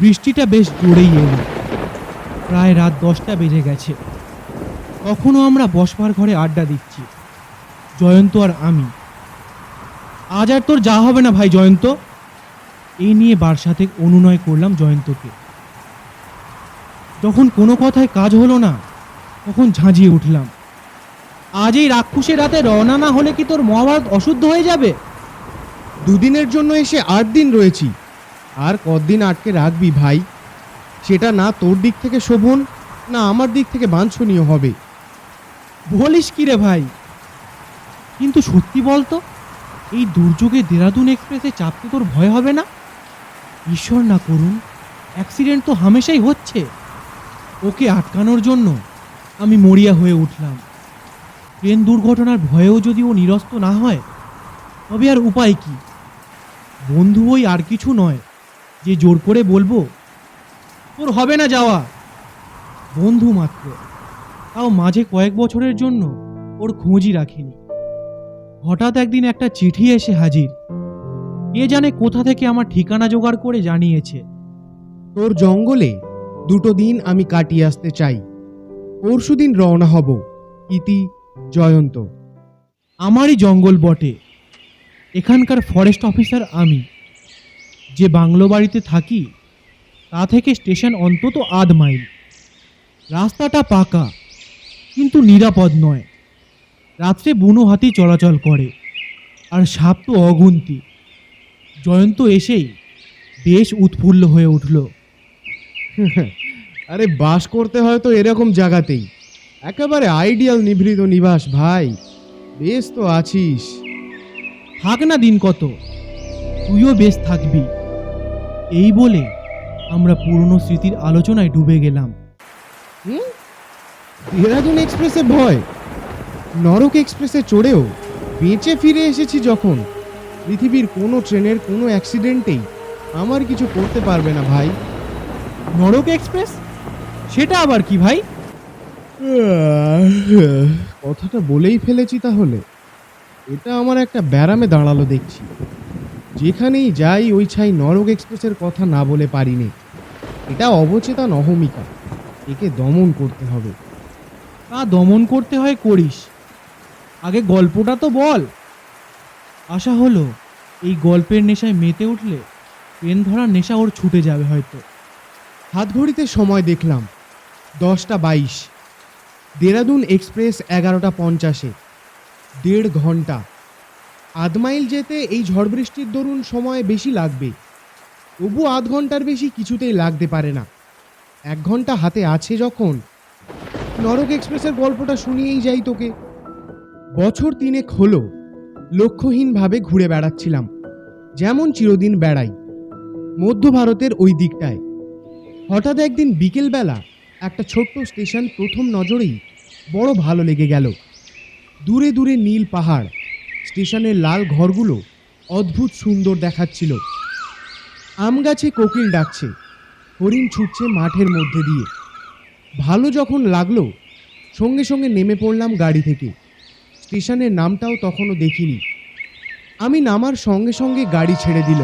বৃষ্টিটা বেশ জোরেই এলো। প্রায় রাত দশটা বেজে গেছে। তখনও আমরা বসবার ঘরে আড্ডা দিচ্ছি। জয়ন্ত আর আমি। আজ আর তোর যা হবে না ভাই জয়ন্ত। এই নিয়ে বারসাথে অনুনয় করলাম জয়ন্তকে। যখন কোনো কথায় কাজ হলো না, তখন ঝাঁঝিয়ে উঠলাম। আজ এই রাক্ষসের রাতে রওনা না হলে কি তোর মহাভারত অশুদ্ধ হয়ে যাবে? দুদিনের জন্য এসে আট দিন রয়েছি। আর কদিন আটকে রাখবি ভাই। সেটা না তোর দিক থেকে শোভন, না আমার দিক থেকে বাঞ্ছনীয় হবে। বলিস কি রে ভাই? কিন্তু সত্যি বলতো, এই দুর্যোগে দেরাদুন এক্সপ্রেসে চাপতে তোর ভয় হবে না? ঈশ্বর না করুন, অ্যাক্সিডেন্ট তো হামেশাই হচ্ছে। ওকে আটকানোর জন্য আমি মরিয়া হয়ে উঠলাম। ট্রেন দুর্ঘটনার ভয়েও যদি ও নিরস্ত না হয়, তবে আর উপায় কি? বন্ধু ওই আর কিছু নয়। যে জোর করে বলব তোর হবে না যাওয়া। বন্ধু মাত্র। তাও মাঝে কয়েক বছরের জন্য ওর খোঁজই রাখিনি। হঠাৎ একদিন একটা চিঠি এসে হাজির। কে জানে কোথা থেকে আমার ঠিকানা জোগাড় করে জানিয়েছে। তোর জঙ্গলে দুটো দিন আমি কাটিয়ে আসতে চাই। পরশু দিন রওনা হব ইতি জয়ন্ত। আমারই জঙ্গল বটে। এখানকার ফরেস্ট অফিসার আমি। যে বাংলো বাড়িতে থাকি তা থেকে স্টেশন অন্তত আধ মাইল। রাস্তাটা পাকা কিন্তু নিরাপদ নয়। রাত্রে বুনো হাতি চলাচল করে আর সাপ তো অগুন্তি। জয়ন্ত এসেই বেশ উৎফুল্ল হয়ে উঠল। আরে বাস করতে হয় তো এরকম জায়গাতেই। একেবারে আইডিয়াল নিভৃত নিবাস ভাই বেশ তো আছিস। থাক না দিন কত তুইও বেশ থাকবি। এই বলে আমরা পুরনো স্মৃতির আলোচনায় ডুবে গেলাম। হুম? দেহরাদুন এক্সপ্রেসে ভয়। নরক এক্সপ্রেসে চড়েও বেঁচে ফিরে এসেছি যখন। পৃথিবীর কোনো ট্রেনের কোনো অ্যাক্সিডেন্টেই আমার কিছু করতে পারবে না ভাই। নরক এক্সপ্রেস? সেটা আবার কি ভাই? কথাটা বলেই ফেলেছি তাহলে। এটা আমার একটা ব্যারামে দাঁড়াল দেখছি। যেখানেই যাই ওই ছাই নরক এক্সপ্রেসের কথা না বলে পারিনি। এটা অবচেতন অহমিকা। একে দমন করতে হবে। তা দমন করতে হয় করিস। আগে গল্পটা তো বল। আশা হলো এই গল্পের নেশায় মেতে উঠলে পেন ধরার নেশা ওর ছুটে যাবে হয়তো। হাত ঘড়িতে সময় দেখলাম। দশটা বাইশ। দেরাদুন এক্সপ্রেস এগারোটা পঞ্চাশে। দেড় ঘণ্টা। আধ মাইল যেতে এই ঝড় বৃষ্টির দরুন সময় বেশি লাগবে। তবু আধ ঘণ্টার বেশি কিছুতেই লাগতে পারে না। এক ঘণ্টা হাতে আছে যখন। নরক এক্সপ্রেসের গল্পটা শুনিয়েই যাই তোকে। বছর তিনেক হলো, লক্ষ্যহীনভাবে ঘুরে বেড়াচ্ছিলাম, যেমন চিরদিন বেড়াই, মধ্য ভারতের ওই দিকটায়। হঠাৎ একদিন বিকেলবেলা একটা ছোট্ট স্টেশন প্রথম নজরেই বড় ভালো লেগে গেল। দূরে দূরে নীল পাহাড় স্টেশনের লাল ঘরগুলো অদ্ভুত সুন্দর দেখাচ্ছিল। আম গাছে কোকিল ডাকছে, হরিণ ছুটছে মাঠের মধ্যে দিয়ে। ভালো যখন লাগল, সঙ্গে সঙ্গে নেমে পড়লাম গাড়ি থেকে। স্টেশনের নামটাও তখনও দেখিনি। আমি নামার সঙ্গে সঙ্গে গাড়ি ছেড়ে দিল।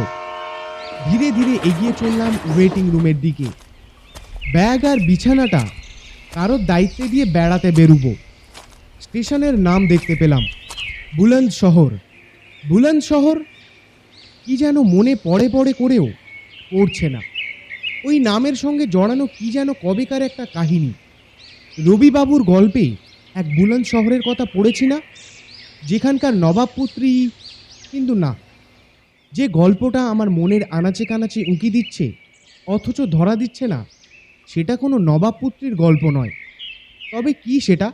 ধীরে ধীরে এগিয়ে চললাম ওয়েটিং রুমের দিকে। ব্যাগ আর বিছানাটা কারোর দায়িত্বে দিয়ে বেড়াতে বেরুবো। স্টেশনের নাম দেখতে পেলাম। বুলন্দ শহর। বুলন্দ শহর কি যেন মনে পড়ে পড়ে করেও পড়ছে না। ওই নামের সঙ্গে জড়ানো কি যেন কবেকার একটা কাহিনী। রবিবাবুর গল্পে এক বুলন্দ শহরের কথা পড়েছি না? যেখানকার নবাবপুত্রী কিন্তু না। যে গল্পটা আমার মনের আনাচে কানাচে উঁকি দিচ্ছে, অথচ ধরা দিচ্ছে না, সেটা কোনো নবাবপুত্রীর গল্প নয়। তবে কি সেটা?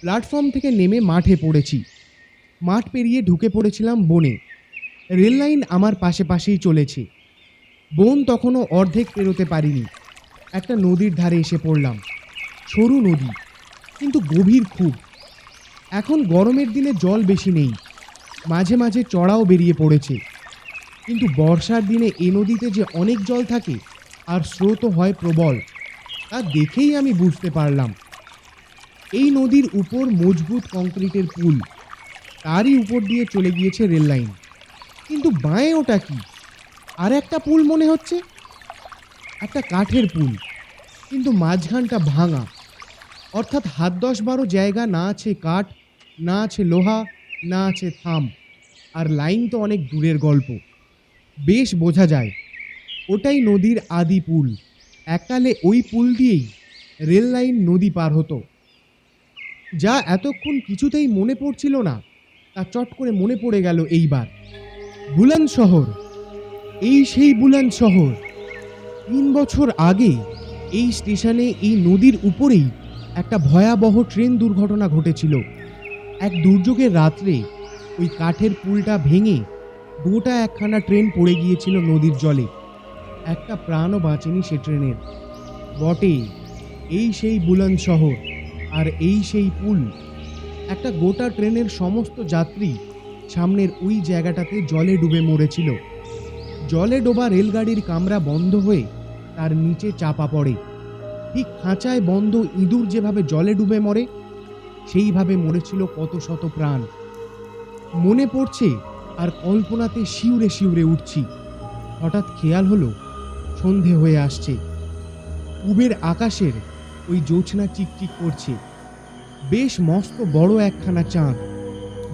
প্ল্যাটফর্ম থেকে নেমে মাঠে পড়েছি। মাঠ পেরিয়ে ঢুকে পড়েছিলাম বনে। রেল লাইন আমার পাশে পাশেই চলেছে। বন তখনও অর্ধেক পেরোতে পারিনি। একটা নদীর ধারে এসে পড়লাম। সরু নদী, কিন্তু গভীর খুব। এখন গরমের দিনে জল বেশি নেই। মাঝে মাঝে চড়াও বেরিয়ে পড়েছে। কিন্তু বর্ষার দিনে এ নদীতে যে অনেক জল থাকে, আর স্রোতও হয় প্রবল, তা দেখেই আমি বুঝতে পারলাম। এই নদীর উপর মজবুত কংক্রিটের পুল তারই উপর দিয়ে চলে গিয়েছে রেল লাইন। কিন্তু বাঁয়ে ওটা কি? আর একটা পুল মনে হচ্ছে? একটা কাঠের পুল, কিন্তু মাঝখানটা ভাঙা। অর্থাৎ হাত দশ বারো জায়গা, না আছে কাঠ, না আছে লোহা, না আছে থাম। আর লাইন তো অনেক দূরের গল্প। বেশ বোঝা যায়, ওটাই নদীর আদি পুল। এককালে ওই পুল দিয়েই রেল লাইন নদী পার হতো। যা এতক্ষণ কিছুতেই মনে পড়ছিল না। তা চট করে মনে পড়ে গেল এইবার। বুলান শহর, এই সেই বুলান শহর। তিন বছর আগে এই স্টেশনে, এই নদীর উপরেই একটা ভয়াবহ ট্রেন দুর্ঘটনা ঘটেছিল। এক দুর্যোগের রাত্রে ওই কাঠের পুলটা ভেঙে গোটা একখানা ট্রেন পড়ে গিয়েছিল নদীর জলে। একটা প্রাণও বাঁচেনি সে ট্রেনের। বটে, এই সেই বুলন শহর আর এই সেই পুল একটা গোটা ট্রেনের সমস্ত যাত্রী সামনের ওই জায়গাটাতে জলে ডুবে মরেছিল। জলে ডোবা রেলগাড়ির কামরা বন্ধ হয়ে তার নিচে চাপা পড়ে। ঠিক খাঁচায় বন্ধ ইঁদুর যেভাবে জলে ডুবে মরে, সেইভাবে মরেছিল কত শত প্রাণ। মনে পড়ছে আর কল্পনাতে শিউরে শিউরে উঠছি। হঠাৎ খেয়াল হলো, সন্ধে হয়ে আসছে। উবের আকাশের ওই জোছনা চিকচিক করছে। বেশ মস্ত বড় একখানা চাঁদ।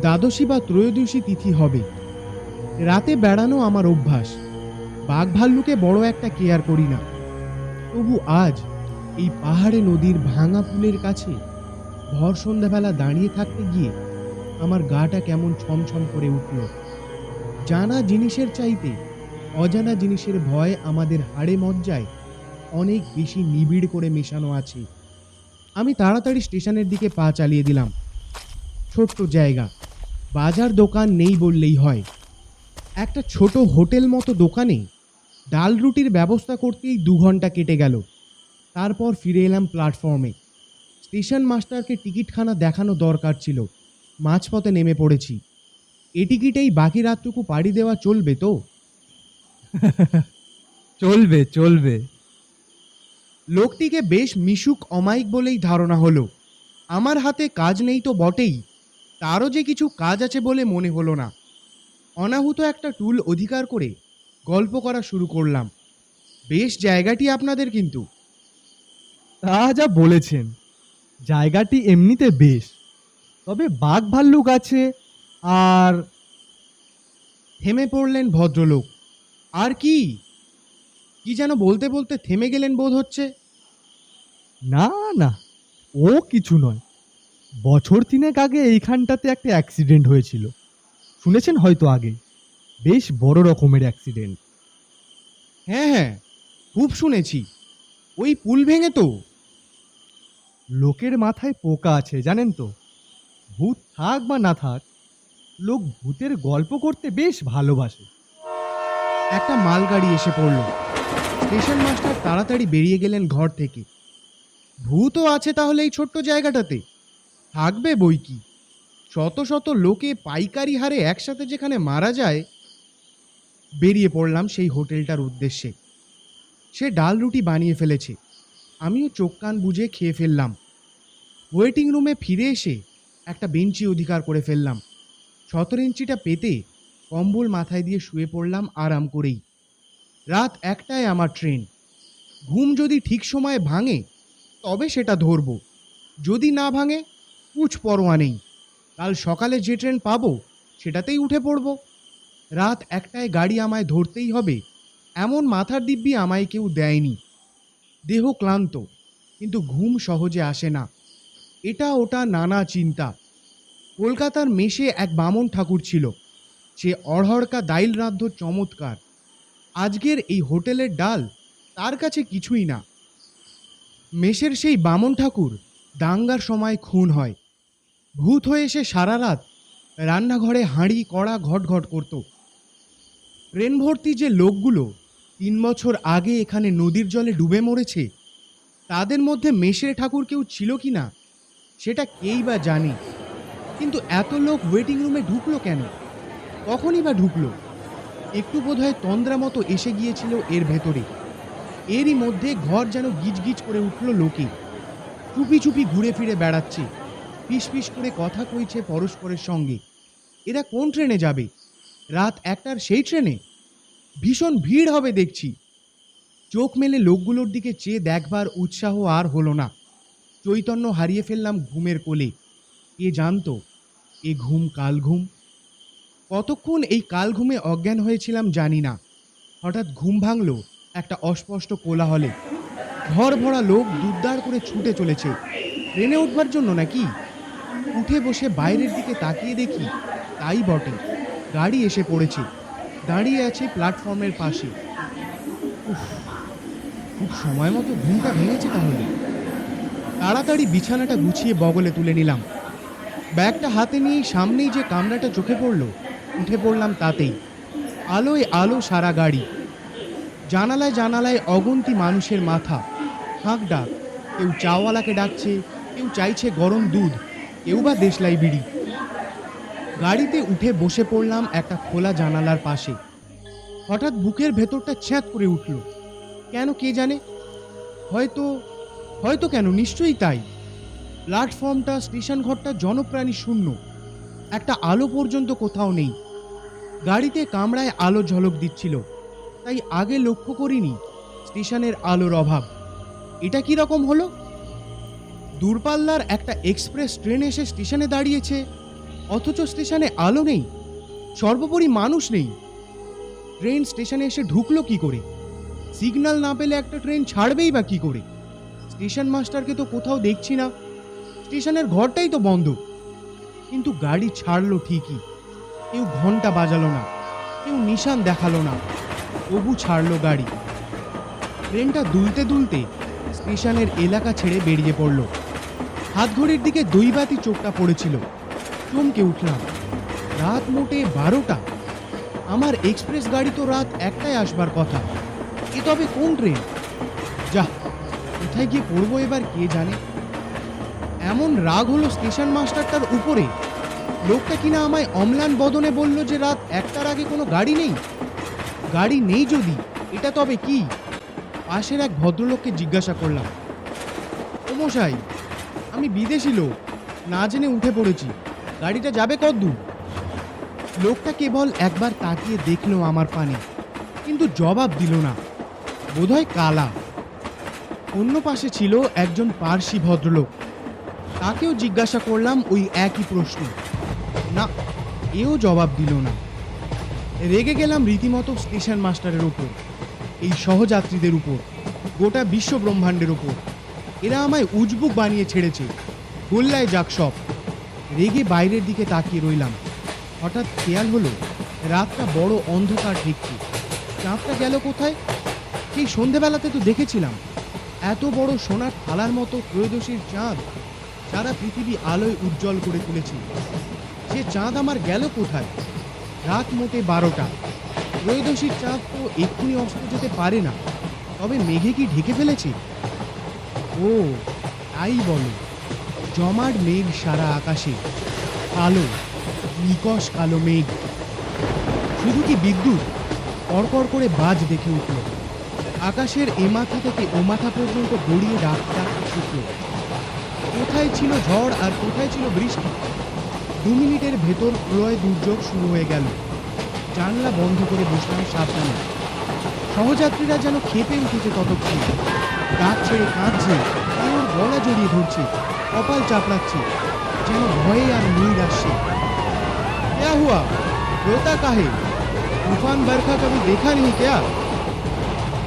দ্বাদশী বা ত্রয়োদশী তিথি হবে। রাতে বেড়ানো আমার অভ্যাস। বাঘ ভাল্লুকে বড় একটা কেয়ার করি না। তবু আজ এই পাহাড়ে নদীর ভাঙা পুলের কাছে ভর সন্ধ্যাবেলা দাঁড়িয়ে থাকতে গিয়ে আমার গাটা কেমন ছমছম করে উঠল। জানা জিনিসের চাইতে অজানা জিনিসের ভয় আমাদের হাড়ে মজ্জায় অনেক বেশি নিবিড় করে মেশানো আছে। আমি তাড়াতাড়ি স্টেশনের দিকে পা চালিয়ে দিলাম। ছোট্ট জায়গা। বাজার দোকান নেই বললেই হয়। একটা ছোট হোটেল মতো দোকানে ডাল রুটির ব্যবস্থা করতেই দু ঘণ্টা কেটে গেল। তারপর ফিরে এলাম প্ল্যাটফর্মে। স্টেশন মাস্টারকে টিকিটখানা দেখানো দরকার ছিল। মাঝপথে নেমে পড়েছি। এ টিকিটেই বাকি রাতটুকু পাড়ি দেওয়া চলবে তো? চলবে চলবে। লোকটিকে বেশ মিশুক অমায়িক বলেই ধারণা হলো। আমার হাতে কাজ নেই তো বটেই তারও যে কিছু কাজ আছে বলে মনে হলো না। অনাহুত একটা টুল অধিকার করে গল্প করা শুরু করলাম। বেশ জায়গাটি আপনাদের কিন্তু। তা যা বলেছেন জায়গাটি এমনিতে বেশ তবে বাঘ ভাল্লুক আছে আর থেমে পড়লেন ভদ্রলোক। আর কি? কি যেন বলতে বলতে থেমে গেলেন বোধ হচ্ছে। না না, ও কিছু নয়। বছর তিনেক আগে এইখানটাতে একটা অ্যাক্সিডেন্ট হয়েছিল। শুনেছেন হয়তো আগে? বেশ বড় রকমের অ্যাক্সিডেন্ট হ্যাঁ হ্যাঁ খুব শুনেছি। ওই পুল ভেঙে তো। লোকের মাথায় পোকা আছে, জানেন তো? ভূত থাক বা না থাক, লোক ভূতের গল্প করতে বেশ ভালোবাসে। একটা মালগাড়ি এসে পড়ল। স্টেশন মাস্টার তাড়াতাড়ি বেরিয়ে গেলেন ঘর থেকে। ভূতও আছে তাহলে এই ছোট্ট জায়গাটাতে। থাকবে বই কি? শত শত লোকে পাইকারি হারে একসাথে যেখানে মারা যায়, বেরিয়ে পড়লাম সেই হোটেলটার উদ্দেশ্যে। সে ডাল রুটি বানিয়ে ফেলেছে। আমিও চোখ কান বুঝে খেয়ে ফেললাম। ওয়েটিং রুমে ফিরে এসে একটা বেঞ্চি অধিকার করে ফেললাম। সতেরো ইঞ্চিটা পেতে কম্বল মাথায় দিয়ে শুয়ে পড়লাম আরাম করেই। রাত একটায় আমার ট্রেন। ঘুম যদি ঠিক সময়ে ভাঙে, তবে সেটা ধরবো। যদি না ভাঙে কুছ পরোয়া নেই। কাল সকালে যে ট্রেন পাবো, সেটাতেই উঠে পড়ব। রাত একটায় গাড়ি আমায় ধরতেই হবে, এমন মাথার দিব্যি আমায় কেউ দেয়নি। দেহ ক্লান্ত, কিন্তু ঘুম সহজে আসে না। এটা ওটা নানা চিন্তা। কলকাতার মেশে এক বামন ঠাকুর ছিল। সে অড়হড়কা দাইল রাধ্য চমৎকার। আজকের এই হোটেলের ডাল তার কাছে কিছুই না। মেষের সেই বামন ঠাকুর দাঙ্গার সময় খুন হয়। ভূত হয়ে এসে সারা রাত রান্নাঘরে হাঁড়ি, কড়া ঘট ঘট করত। ট্রেন ভর্তি যে লোকগুলো তিন বছর আগে এখানে নদীর জলে ডুবে মরেছে, তাদের মধ্যে মেষের ঠাকুর কেউ ছিল কি না, সেটা কেই বা জানে। কিন্তু এত লোক ওয়েটিং রুমে ঢুকলো কেন? কখনই বা ঢুকলো? একটু বোধহয় তন্দ্রা মতো এসে গিয়েছিল এর ভেতরে। এরই মধ্যে ঘর যেন গিজগিজ করে উঠল লোকে চুপি চুপি ঘুরে ফিরে বেড়াচ্ছে। পিস করে কথা কইছে পরস্পরের সঙ্গে। এরা কোন ট্রেনে যাবে? রাত একটার সেই ট্রেনে? ভীষণ ভিড় হবে দেখছি। চোখ মেলে লোকগুলোর দিকে চেয়ে দেখবার উৎসাহ আর হলো না। চৈতন্য হারিয়ে ফেললাম ঘুমের কোলে। কে জানতো? এ ঘুম কাল ঘুম। কতক্ষণ এই কাল ঘুমে অজ্ঞান হয়েছিলাম জানি না। হঠাৎ ঘুম ভাঙল, একটা অস্পষ্ট কোলাহলে। ঘর ভরা লোক দুদ্দার করে ছুটে চলেছে। ট্রেনে উঠবার জন্য নাকি? উঠে বসে বাইরের দিকে তাকিয়ে দেখি তাই বটে। গাড়ি এসে পড়েছে। দাঁড়িয়ে আছে প্ল্যাটফর্মের পাশে। খুব সময় মতো ঘুমটা ভেঙেছে তাহলে। তাড়াতাড়ি বিছানাটা গুছিয়ে বগলে তুলে নিলাম। ব্যাগটা হাতে নিয়ে সামনেই যে কামরাটা চোখে পড়ল উঠে পড়লাম তাতেই। আলোয় আলো সারা গাড়ি। জানালায় জানালায় অগন্তি মানুষের মাথা। হাঁক ডাক। কেউ চাওয়ালাকে ডাকছে, কেউ চাইছে গরম দুধ, কেউ বা দেশলাই বিড়ি। গাড়িতে উঠে বসে পড়লাম একটা খোলা জানালার পাশে। হঠাৎ বুকের ভেতরটা ছ্যাঁত করে উঠল। কেন কে জানে? হয়তো হয়তো কেন, নিশ্চয়ই তাই। প্ল্যাটফর্মটা স্টেশন ঘরটা জনপ্রাণী শূন্য। একটা আলো পর্যন্ত কোথাও নেই। গাড়িতে কামরায় আলো ঝলক দিচ্ছিল। তাই আগে লক্ষ্য করিনি স্টেশনের আলোর অভাব। এটা কি রকম হলো? দূরপাল্লার একটা এক্সপ্রেস ট্রেন এসে স্টেশনে দাঁড়িয়েছে। অথচ স্টেশনে আলো নেই, সর্বোপরি মানুষ নেই। ট্রেন স্টেশনে এসে ঢুকলো কি করে? সিগন্যাল না পেলে একটা ট্রেন ছাড়বেই বা কি করে? স্টেশন মাস্টারকে তো কোথাও দেখছি না। স্টেশনের ঘরটাই তো বন্ধ। কিন্তু গাড়ি ছাড়লো ঠিকই। কেউ ঘণ্টা বাজালো না, কেউ নিশান দেখাল না। তবু ছাড়লো গাড়ি। ট্রেনটা দুলতে দুলতে স্টেশনের এলাকা ছেড়ে বেরিয়ে পড়ল। হাতঘড়ির দিকে দইবাতি চোখটা পড়েছিল। চমকে উঠলাম। রাত মোটে বারোটা। আমার এক্সপ্রেস গাড়ি তো রাত একটায় আসবার কথা। এ তবে কোন ট্রেন? যা, কোথায় গিয়ে পড়ব এবার কে জানে? এমন রাগ হলো স্টেশন মাস্টারটার উপরে। লোকটা কিনা আমায় অম্লান বদনে বলল যে রাত একটার আগে কোনো গাড়ি নেই। গাড়ি নেই যদি, এটা তবে কি? পাশের এক ভদ্রলোককে জিজ্ঞাসা করলাম মশাই, আমি বিদেশি লোক, না জেনে উঠে পড়েছি, গাড়িটা যাবে কদ্দূর লোকটা কেবল একবার তাকিয়ে দেখল আমার পানে, কিন্তু জবাব দিল না, বোধহয় কালা। অন্য পাশে ছিল একজন পার্সি ভদ্রলোক, তাকেও জিজ্ঞাসা করলাম ওই একই প্রশ্ন। না, এও জবাব দিল না। রেগে গেলাম রীতিমতো স্টেশন মাস্টারের উপর এই সহযাত্রীদের উপর, গোটা বিশ্ব ব্রহ্মাণ্ডের উপর। এরা আমায় উজবুক বানিয়ে ছেড়েছে। গোল্লায় যাক সব। রেগে বাইরের দিকে তাকিয়ে রইলাম। হঠাৎ খেয়াল হলো, রাতটা বড় অন্ধকার ঢেকছে। চাঁদটা গেল কোথায়? সেই সন্ধেবেলাতে তো দেখেছিলাম। এত বড় সোনার থালার মতো ত্রয়োদশীর চাঁদ, সারা পৃথিবী আলোয় উজ্জ্বল করে তুলেছে। সে চাঁদ আমার গেল কোথায়? রাত মোটে বারোটা। ত্রয়োদশীর চাঁদ তো এক্ষুনি অস্ত যেতে পারে না। তবে মেঘে কি ঢেকে ফেলেছে? ও, তাই বলো। জমাট মেঘ সারা আকাশে। কালো, নিকশ কালো মেঘ। শুধু কি বিদ্যুৎ? কড়কর করে বাজ দেখে উঠল। আকাশের এ মাথা থেকে ও মাথা পর্যন্ত গড়িয়ে ডাকতে ডাকতে শুকল। কোথায় ছিল ঝড় আর কোথায় ছিল বৃষ্টি? দু মিনিটের ভেতর প্রলয় দুর্যোগ শুরু হয়ে গেল জানলা বন্ধ করে বসলাম সাবধানে সহযাত্রীরা যেন খেপে উঠেছে ততক্ষণ ডাক ছেড়ে কাঁদছে কেউ ওর গলা জড়িয়ে ধরছে কপাল চাপড়াচ্ছে যেন ভয়ে আর নীর আসছে क्या हुआ रोता काहे তুফান বরখা কবি দেখা নেই क्या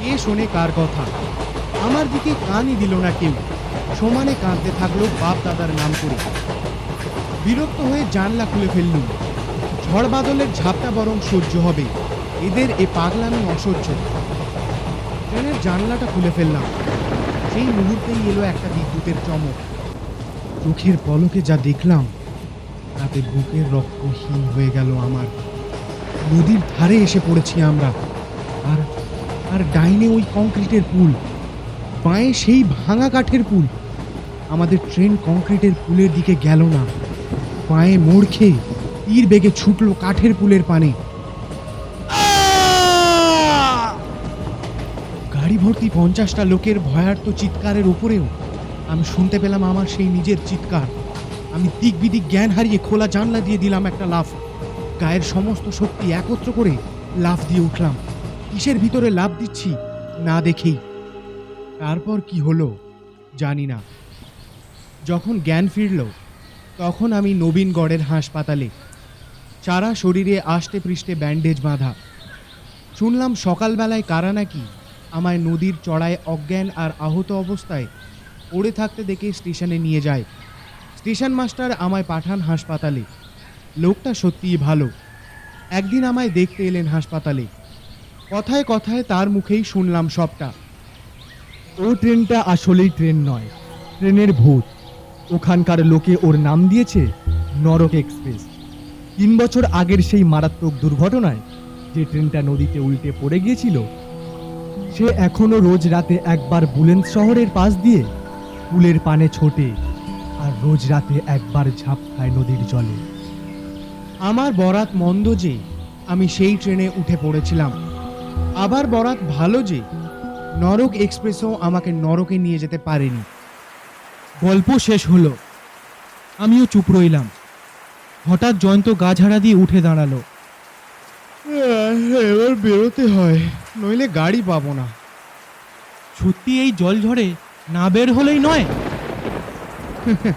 এ শোনে কার কথা আমার দিকে কানই দিল না কেউ সমানে কাঁদতে থাকলো বাপ দাদার নাম করে বিরক্ত হয়ে জানলা খুলে ফেললুম। ঝড় বাদলের ঝাপটা বরং সহ্য হবে। এদের এ পাগলামি অসহ্য। ট্রেনের জানলাটা খুলে ফেললাম। সেই মুহূর্তেই এলো একটা বিদ্যুতের চমক। চোখের পলকে যা দেখলাম, তাতে বুকের রক্ত হীন হয়ে গেল আমার। নদীর ধারে এসে পড়েছি আমরা। আর আর ডাইনে ওই কংক্রিটের পুল। বাঁয়ে সেই ভাঙা কাঠের পুল। আমাদের ট্রেন কংক্রিটের পুলের দিকে গেল না। বাঁয়ে মোড় খেয়ে তীর বেগে ছুটলো কাঠের পুলের পানে। গাড়ি ভর্তি পঞ্চাশটা লোকের ভয়ার্ত চিৎকারের উপরেও আমি শুনতে পেলাম আমার সেই নিজের চিৎকার। আমি দিক বিদিক জ্ঞান হারিয়ে খোলা জানলা দিয়ে দিলাম একটা লাফ। গায়ের সমস্ত শক্তি একত্র করে লাফ দিয়ে উঠলাম। কিসের ভিতরে লাফ দিচ্ছি না দেখেই। তারপর কি হলো জানি না। যখন জ্ঞান ফিরল তখন আমি নবীনগড়ের হাসপাতালে। সারা শরীরে আষ্টে পৃষ্ঠে ব্যান্ডেজ বাঁধা। শুনলাম সকালবেলায় কারা নাকি আমায় নদীর চড়ায় অজ্ঞান আর আহত অবস্থায় পড়ে থাকতে দেখে স্টেশনে নিয়ে যায়। স্টেশন মাস্টার আমায় পাঠান হাসপাতালে। লোকটা সত্যিই ভালো। একদিন আমায় দেখতে এলেন হাসপাতালে। কথায় কথায় তার মুখেই শুনলাম সবটা। ও ট্রেনটা আসলেই ট্রেন নয়, ট্রেনের ভূত। ওখানকার লোকে ওর নাম দিয়েছে নরক এক্সপ্রেস। তিন বছর আগের সেই মারাত্মক দুর্ঘটনায় যে ট্রেনটা নদীতে উল্টে পড়ে গিয়েছিল, সে এখনও রোজ রাতে একবার বুলেন্স শহরের পাশ দিয়ে পুলের পানে ছোটে আর রোজ রাতে একবার ঝাঁপ খায় নদীর জলে। আমার বরাত মন্দ যে আমি সেই ট্রেনে উঠে পড়েছিলাম। আবার বরাত ভালো যে নরক এক্সপ্রেসও আমাকে নরকে নিয়ে যেতে পারেনি। গল্প শেষ হলো। আমিও চুপ রইলাম। হঠাৎ জয়ন্ত গা ঝাড়া দিয়ে উঠে দাঁড়াল। এবার বেরোতে হয় নইলে গাড়ি পাবো না। সত্যি এই জল ঝড়ে না বের হলেই নয়?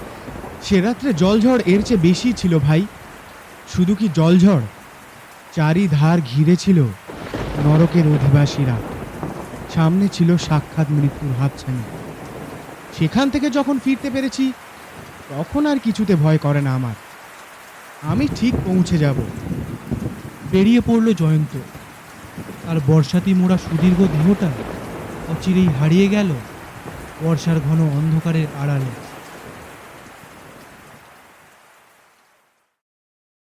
সে রাত্রে জলঝড় এর চেয়ে বেশি ছিল ভাই। শুধু কি জলঝড় চারিধার ঘিরে ছিল নরকের অধিবাসীরা। সামনে ছিল সাক্ষাৎ মৃত্যুর হাতছানি। সেখান থেকে যখন ফিরতে পেরেছি, তখন আর কিছুতে ভয় করে না আমার। আমি ঠিক পৌঁছে যাব। বেরিয়ে পড়ল জয়ন্ত। তার বর্ষাতি মোড়া সুদীর্ঘ দেহটা অচিরেই হারিয়ে গেল। বর্ষার ঘন অন্ধকারের আড়ালে।